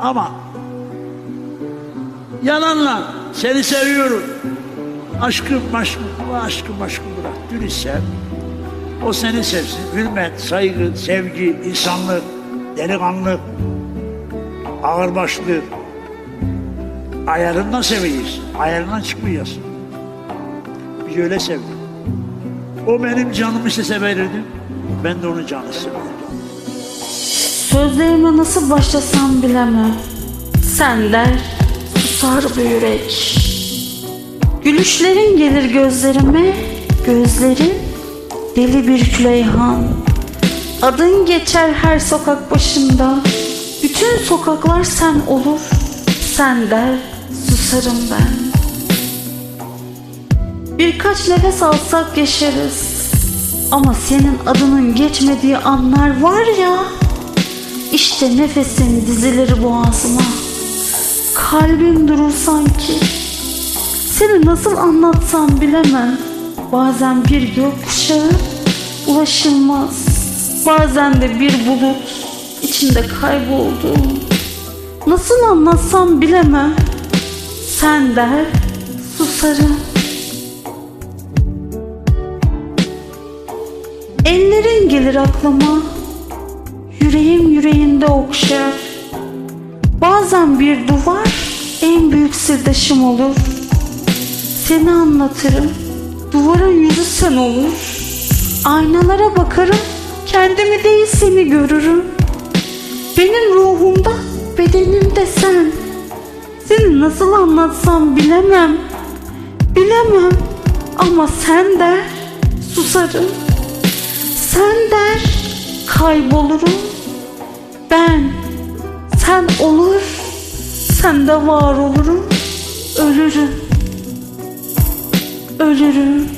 Ama yalanla seni seviyorum. Aşkım aşkım, aşkım aşkım bırak. Dürüst sev. O seni sevsin. Hürmet, saygı, sevgi, insanlık, delikanlı, ağırbaşlı. Ayarından seveyiz. Ayarından çıkmayız. Biz öyle sevdik. O benim canımı istese verirdim. Ben de onun canını severdim. Sözlerime nasıl başlasam bilemem. Sen der, susar bu yürek. Gülüşlerin gelir gözlerime, gözlerin deli bir küleyhan. Adın geçer her sokak başında, bütün sokaklar sen olur. Sen der, susarım ben. Birkaç nefes alsak yaşarız. Ama senin adının geçmediği anlar var ya. İşte nefesin dizileri boğazıma. Kalbim durur sanki. Seni nasıl anlatsam bilemem. Bazen bir gökkuşağı ulaşılmaz. Bazen de bir bulut içinde kaybolduğum. Nasıl anlatsam bilemem. Sen der susarım. Ellerin gelir aklıma. Yüreğim yüreğinde okşar. Bazen bir duvar en büyük sırdaşım olur. Seni anlatırım. Duvarın yüzü sen olur. Aynalara bakarım. Kendimi değil seni görürüm. Benim ruhumda, bedenimde sen. Seni nasıl anlatsam bilemem. Bilemem. Ama sen de susarım. Sen der kaybolurum. Ben sen olur. Sen de var olurum. Ölürüm. Ölürüm.